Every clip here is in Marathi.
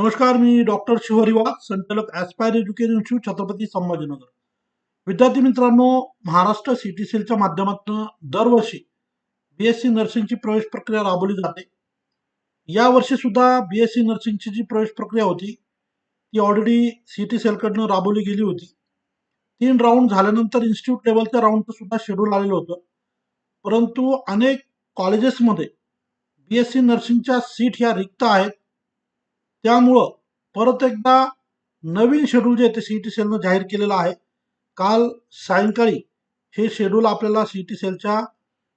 नमस्कार मी डॉक्टर शिवहरिवा संचालक aspire education institute Chhatrapati Sambhajinagar. विद्यार्थी मित्रांनो महाराष्ट्र सी टी सेलच्या माध्यमातून दरवर्षी बी एस सी नर्सिंगची प्रवेश प्रक्रिया राबवली जाते. यावर्षी सुद्धा बी एस सी नर्सिंगची जी प्रवेश प्रक्रिया होती ती ऑलरेडी सिटी सेलकडनं राबवली गेली होती. तीन राऊंड झाल्यानंतर इन्स्टिट्यूट लेवलच्या राऊंडचं सुद्धा शेड्यूल आलेलं होतं. परंतु अनेक कॉलेजेसमध्ये बी एस सी नर्सिंगच्या सीट ह्या रिक्त आहेत. त्यामुळं परत एकदा नवीन शेड्यूल जे आहे ते सी टी सेलनं जाहीर केलेलं आहे. काल सायंकाळी हे शेड्यूल आपल्याला सी टी सेलच्या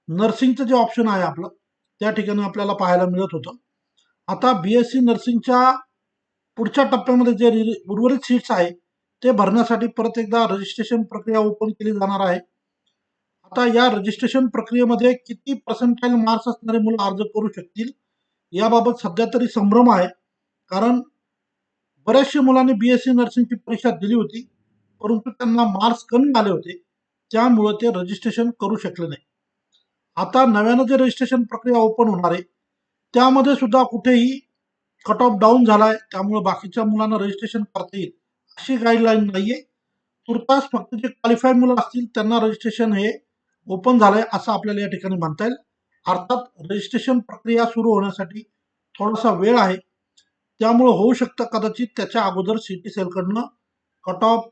नर्सिंगचं जे ऑप्शन आहे आपलं त्या ठिकाणी आपल्याला पाहायला मिळत होतं. आता बी एस सी नर्सिंगच्या पुढच्या टप्प्यामध्ये जे उर्वरित सीट्स आहे ते भरण्यासाठी परत एकदा रजिस्ट्रेशन प्रक्रिया ओपन केली जाणार आहे. आता या रजिस्ट्रेशन प्रक्रियेमध्ये किती पर्सेंटाईल मार्क्स असणारे मुलं अर्ज करू शकतील याबाबत सध्या तरी संभ्रम आहे. कारण बऱ्याचशा मुलांनी बी एस सी नर्सिंगची परीक्षा दिली होती परंतु त्यांना मार्क्स कमी आले होते त्यामुळं ते रजिस्ट्रेशन करू शकले नाही. आता नव्यानं जे रजिस्ट्रेशन प्रक्रिया ओपन होणार आहे त्यामध्ये सुद्धा कुठेही कट ऑफ डाऊन झाला आहे त्यामुळं बाकीच्या मुलांना रजिस्ट्रेशन करता येईल अशी गाईडलाईन नाही आहे तुर्तास फक्त जे क्वालिफाईड मुलं असतील त्यांना रजिस्ट्रेशन हे ओपन झालं आहे असं आपल्याला या ठिकाणी म्हणता येईल. अर्थात रजिस्ट्रेशन प्रक्रिया सुरू होण्यासाठी थोडासा वेळ आहे. त्यामुळं होऊ शकतं कदाचित त्याच्या अगोदर सिटी सेलकडनं कट ऑफ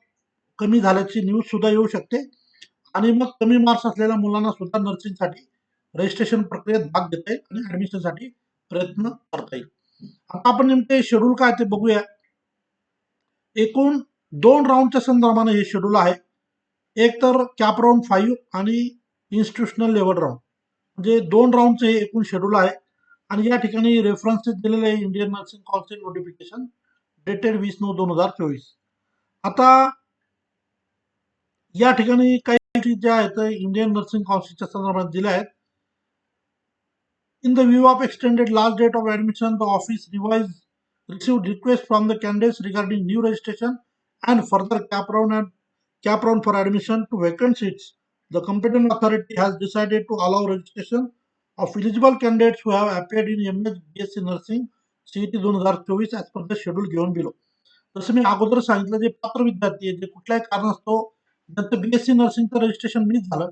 कमी झाल्याची न्यूज सुद्धा येऊ शकते. आणि मग कमी मार्क्स असलेल्या मुलांना सुद्धा नर्सिंगसाठी रजिस्ट्रेशन प्रक्रियेत भाग घेता येईल आणि ऍडमिशनसाठी प्रयत्न करता येईल. आता आपण नेमके शेड्यूल काय ते बघूया. एकूण दोन राऊंडच्या संदर्भाने हे शेड्यूल आहे. एक तर कॅप राऊंड फाईव्ह आणि इन्स्टिट्यूशनल लेवल राऊंड म्हणजे दोन राऊंडचं हे एकूण शेड्यूल आहे. आणि या ठिकाणी रेफरन्स दिलेले आहे Indian nursing council notification dated वीस नऊ दोन हजार चोवीस. आता या ठिकाणी काही गोष्टी ज्या आहेत इंडियन नर्सिंग काउन्सिलच्या संदर्भात दिल्या आहेत. In the view of extended last date of admission the office revise receive request from the candidates regarding new registration and further CAP round and CAP round for admission to vacant seats the competent authority has decided to allow registration of eligible candidates who have candidates in M S B S C nursing CET दोन हजार चोवीस ॲज पर द शेड्यूल घेऊन below. जसं मी अगोदर सांगितलं जे पात्र विद्यार्थी आहे जे कुठल्याही कारणास्तव ज्यांचं बीएससी नर्सिंगचं रजिस्ट्रेशन मिस झालं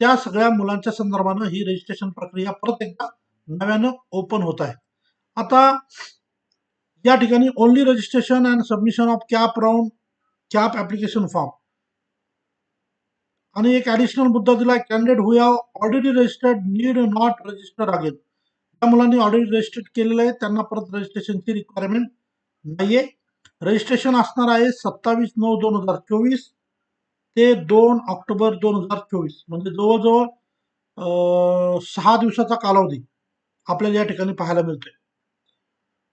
त्या सगळ्या मुलांच्या संदर्भानं ही रजिस्ट्रेशन प्रक्रिया परत एकदा नव्यानं ओपन होत आहे आता या ठिकाणी only registration and submission of CAP round CAP application form आणि एक ऍडिशनल मुद्दा दिला candidate who have already registered need not register again त्या मुलांनी ऑलरेडी रजिस्टर्ड केलेलं आहे त्यांना परत रजिस्ट्रेशनची रिक्वायरमेंट नाहीये. रजिस्ट्रेशन असणार आहे सत्तावीस नऊ दोन हजार चोवीस ते दोन ऑक्टोबर दोन हजार चोवीस. म्हणजे जवळजवळ सहा दिवसाचा कालावधी आपल्याला या ठिकाणी पाहायला मिळतोय.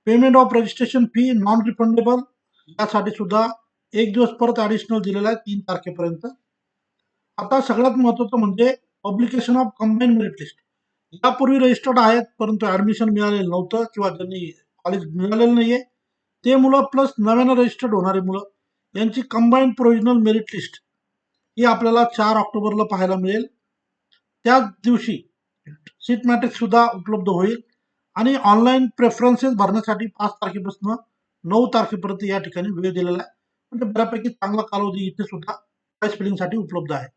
Payment of registration fee non refundable यासाठी सुद्धा एक दिवस परत ॲडिशनल दिलेला आहे तीन तारखेपर्यंत. आता सगळ्यात महत्वाचं म्हणजे publication of combine merit list यापूर्वी रजिस्टर्ड आहेत परंतु ऍडमिशन मिळालेलं नव्हतं किंवा ज्यांनी कॉलेज मिळालेलं नाहीये. ते मुलं प्लस नव्यानं रजिस्टर्ड होणारी मुलं यांची कंबाईन प्रोविजनल मेरिट लिस्ट ही आपल्याला चार ऑक्टोबरला पाहायला मिळेल. त्याच दिवशी सीट मॅट्रिक सुद्धा उपलब्ध होईल आणि ऑनलाईन प्रेफरन्सेस भरण्यासाठी पाच तारखेपासून नऊ तारखेपर्यंत या ठिकाणी वेळ दिलेला आहे. म्हणजे बऱ्यापैकी चांगला कालावधी इथे सुद्धा प्राईस फिलिंगसाठी उपलब्ध आहे.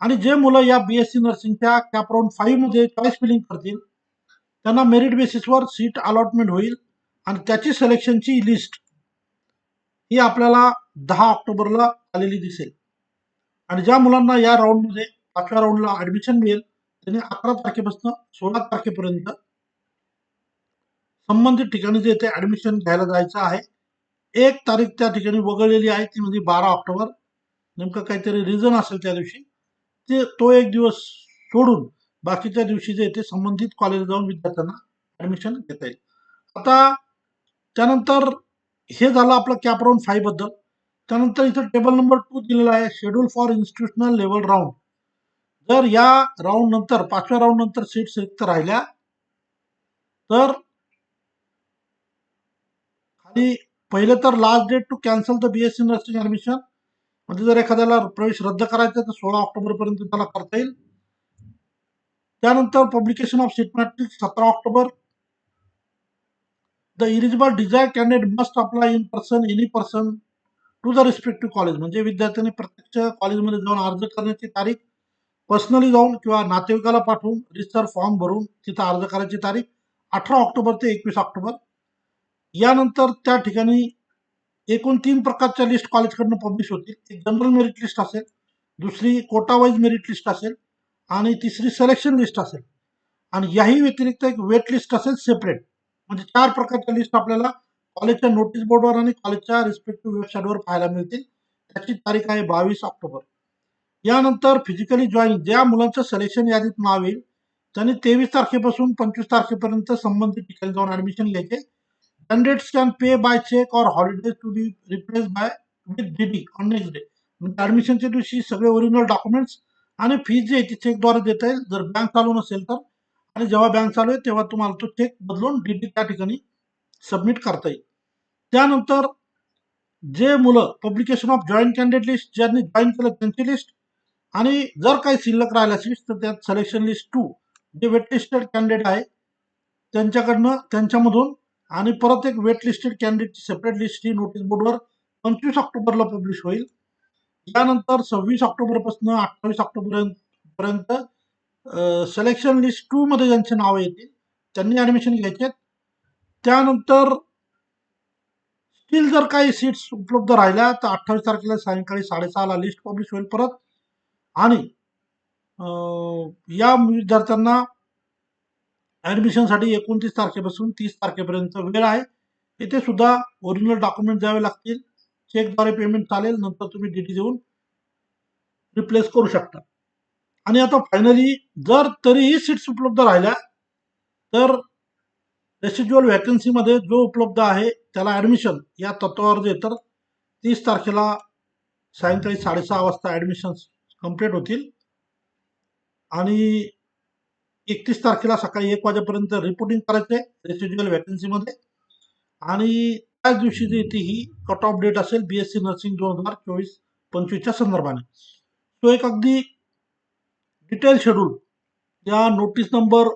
आणि जे मुलं या बी एस सी नर्सिंगच्या कॅप राऊंड फाईव्हमध्ये चॉईस फिलिंग करतील त्यांना मेरिट बेसिसवर सीट अलॉटमेंट होईल आणि त्याची सिलेक्शनची लिस्ट ही आपल्याला दहा ऑक्टोबरला आलेली दिसेल. आणि ज्या मुलांना या राऊंडमध्ये पाचव्या राऊंडला ऍडमिशन मिळेल त्यांनी अकरा तारखेपासून सोळा तारखेपर्यंत संबंधित ठिकाणी जे ते ऍडमिशन घ्यायला जायचं आहे एक तारीख त्या ठिकाणी वगळलेली आहे ती म्हणजे बारा ऑक्टोबर. नेमकं काहीतरी रिझन असेल त्या दिवशी. ते तो एक दिवस सोडून बाकीच्या दिवशी जे ते संबंधित कॉलेज जाऊन विद्यार्थ्यांना ऍडमिशन घेता येईल. आता त्यानंतर हे झालं आपलं कॅप राऊंड फाईव्हबद्दल. त्यानंतर इथं टेबल नंबर टू दिलेला आहे schedule for institutional level round जर या राऊंड नंतर पाचव्या राऊंड नंतर सीट्स रिक्त राहिल्या तर खाली पहिले तर last date to cancel the BSc nursing admission म्हणजे जर एखाद्याला प्रवेश रद्द करायचा तर सोळा ऑक्टोबर पर्यंत त्याला करता येईल. त्यानंतर पब्लिकेशन ऑफ सीट मॅट्रिक सतरा October. The eligible desire candidate must apply in person any person to the respective college म्हणजे विद्यार्थ्यांनी प्रत्यक्ष कॉलेजमध्ये जाऊन अर्ज करण्याची तारीख पर्सनली जाऊन किंवा नातेवाईकाला पाठवून रिस्टर फॉर्म भरून तिथं अर्ज करायची तारीख अठरा ऑक्टोबर ते एकवीस ऑक्टोबर. यानंतर त्या ठिकाणी एकूण तीन प्रकारच्या लिस्ट कॉलेजकडनं पब्लिश होतील. एक जनरल मेरिट लिस्ट असेल दुसरी कोटा वाईज मेरिट लिस्ट असेल आणि तिसरी सिलेक्शन लिस्ट असेल. आणि याही व्यतिरिक्त एक वेट लिस्ट असेल सेपरेट म्हणजे चार प्रकारच्या लिस्ट आपल्याला कॉलेजच्या नोटीस बोर्डवर आणि कॉलेजच्या रिस्पेक्टिव्ह वेबसाईटवर पाहायला मिळतील. त्याची तारीख आहे बावीस ऑक्टोबर. यानंतर फिजिकली जॉईन ज्या मुलांचं सिलेक्शन यादीत नाव येईल त्यांनी तेवीस तारखेपासून पंचवीस तारखेपर्यंत संबंधित ठिकाणी जाऊन ऍडमिशन घ्यायचे. Candidates can pay by cheque or holidays to be replace by with DD on next day म्हणजे ऍडमिशनच्या दिवशी सगळे ओरिजिनल डॉक्युमेंट्स आणि फीज जी आहे ती चेकद्वारे देता येईल. जर बँक चालू नसेल तर. आणि जेव्हा बँक चालू आहे तेव्हा तुम्हाला तो चेक बदलून डीडी त्या ठिकाणी सबमिट करता येईल. त्यानंतर जे मुलं publication of joint candidate list ज्यांनी जॉईन केलं त्यांची लिस्ट आणि जर काही शिल्लक राहिला असेल तर त्यात सिलेक्शन लिस्ट टू जे वेटलिस्टेड कॅन्डिडेट आहे त्यांच्याकडनं त्यांच्यामधून आणि परत एक वेट लिस्टेड कॅन्डिडेटची सेपरेट लिस्ट ही नोटीस बोर्डवर पंचवीस ऑक्टोबरला पब्लिश होईल. यानंतर सव्वीस ऑक्टोबरपासून अठ्ठावीस ऑक्टोबर पर्यंत सिलेक्शन लिस्ट टू मध्ये ज्यांचे नावं येतील त्यांनी ऍडमिशन घ्यायचे त्यानंतर स्टील जर काही सीट्स उपलब्ध राहिल्या तर अठ्ठावीस तारखेला सायंकाळी साडेसहाला लिस्ट पब्लिश होईल परत. आणि या विद्यार्थ्यांना ॲडमिशनसाठी एकोणतीस तारखेपासून तीस तारखेपर्यंत वेळ आहे. इथे सुद्धा ओरिजिनल डॉक्युमेंट द्यावे लागतील. चेकद्वारे पेमेंट चालेल नंतर तुम्ही डीटी देऊन रिप्लेस करू शकता. आणि आता फायनली जर तरीही सीट्स उपलब्ध राहिल्या तर रेसिज्युअल व्हॅकन्सीमध्ये जो उपलब्ध आहे त्याला ॲडमिशन या तत्वावर जे तर तीस तारखेला सायंकाळी साडेसहा वाजता ॲडमिशन्स कंप्लीट होतील. आणि एकतीस तारखेला सकाळी एक वाजेपर्यंत रिपोर्टिंग करायचे रेसिज्युअल व्हॅकन्सीमध्ये आणि त्याच दिवशी जी ती ही कट ऑफ डेट असेल बी एस सी नर्सिंग दोन हजार चोवीस पंचवीसच्या संदर्भाने. तो एक अगदी डिटेल शेड्यूल या नोटीस नंबर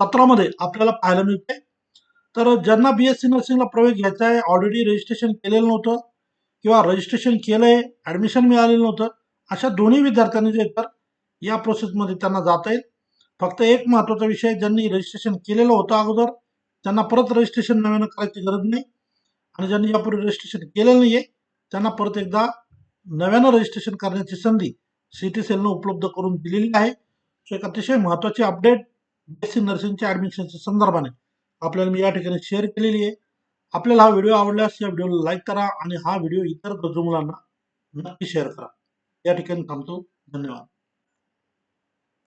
सतरामध्ये आपल्याला पाहायला मिळते तर ज्यांना बी एस सी नर्सिंगला प्रवेश घ्यायचा आहे ऑलरेडी रजिस्ट्रेशन केलेलं नव्हतं किंवा रजिस्ट्रेशन केलंय ऍडमिशन मिळालेलं नव्हतं अशा दोन्ही विद्यार्थ्यांनी जे तर या प्रोसेसमध्ये त्यांना जाता येईल. फक्त एक महत्त्वाचा विषय ज्यांनी रजिस्ट्रेशन केलेलं होतं अगोदर त्यांना परत रजिस्ट्रेशन नव्यानं करायची गरज नाही. आणि ज्यांनी यापूर्वी रजिस्ट्रेशन केलेलं नाहीये त्यांना परत एकदा नव्यानं रजिस्ट्रेशन करण्याची संधी सिटी सेलनं उपलब्ध करून दिलेली आहे. सो एक अतिशय महत्वाची अपडेट बी एस सी नर्सिंगच्या ऍडमिशनच्या संदर्भाने आपल्याला मी या ठिकाणी शेअर केलेली आहे. आपल्याला हा व्हिडिओ आवडल्यास या व्हिडिओला लाईक करा आणि हा व्हिडिओ इतर गरजू मुलांना नक्की शेअर करा. या ठिकाणी थांबतो. धन्यवाद.